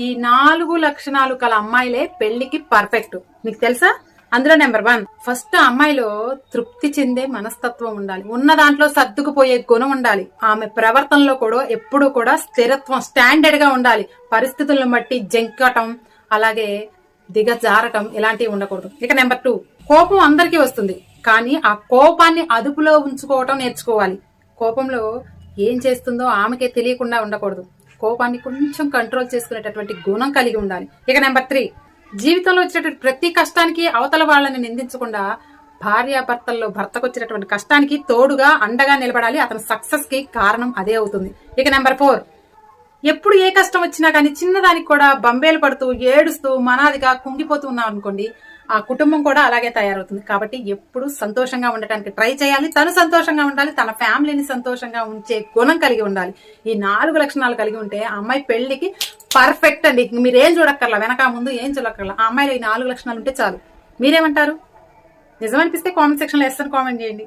ఈ నాలుగు లక్షణాలు కల అమ్మాయిలే పెళ్ళికి పర్ఫెక్ట్. మీకు తెలుసా? అందులో నెంబర్ వన్. ఫస్ట్ అమ్మాయిలో తృప్తి చెందే మనస్తత్వం ఉండాలి. ఉన్న దాంట్లో సర్దుకుపోయే గుణం ఉండాలి. ఆమె ప్రవర్తనలో కూడా ఎప్పుడూ కూడా స్థిరత్వం స్టాండర్డ్గా ఉండాలి. పరిస్థితులను బట్టి జంకటం అలాగే దిగజారటం ఇలాంటివి ఉండకూడదు. ఇక నెంబర్ టూ. కోపం అందరికీ వస్తుంది. కానీ ఆ కోపాన్ని అదుపులో ఉంచుకోవటం నేర్చుకోవాలి. కోపంలో ఏం చేస్తుందో ఆమెకే తెలియకుండా ఉండకూడదు. కోపాన్ని కొంచెం కంట్రోల్ చేసుకునేటటువంటి గుణం కలిగి ఉండాలి. ఇక నెంబర్ త్రీ జీవితంలో వచ్చేటటువంటి ప్రతి కష్టానికి అవతల వాళ్ళని నిందించకుండా భార్యాభర్తల్లో భర్తకు వచ్చినటువంటి కష్టానికి తోడుగా అండగా నిలబడాలి. అతని సక్సెస్కి కారణం అదే అవుతుంది. ఇక నెంబర్ ఫోర్ ఎప్పుడు ఏ కష్టం వచ్చినా కానీ చిన్నదానికి కూడా బంబేలు పడుతూ ఏడుస్తూ మనాదిగా కుంగిపోతూ ఉన్నాం అనుకోండి ఆ కుటుంబం కూడా అలాగే తయారవుతుంది. కాబట్టి ఎప్పుడు సంతోషంగా ఉండటానికి ట్రై చేయాలి. తను సంతోషంగా ఉండాలి. తన ఫ్యామిలీని సంతోషంగా ఉంచే గుణం కలిగి ఉండాలి. ఈ నాలుగు లక్షణాలు కలిగి ఉంటే అమ్మాయి పెళ్ళికి పర్ఫెక్ట్ అండి. మీరు మీరేం చూడక్కర్లా వెనక ముందు ఏం చూడక్కర్లా. ఆ అమ్మాయిలో ఈ నాలుగు లక్షణాలు ఉంటే చాలు. మీరేమంటారు? నిజమనిపిస్తే కామెంట్ సెక్షన్లో ఎస్ అని కామెంట్ చేయండి.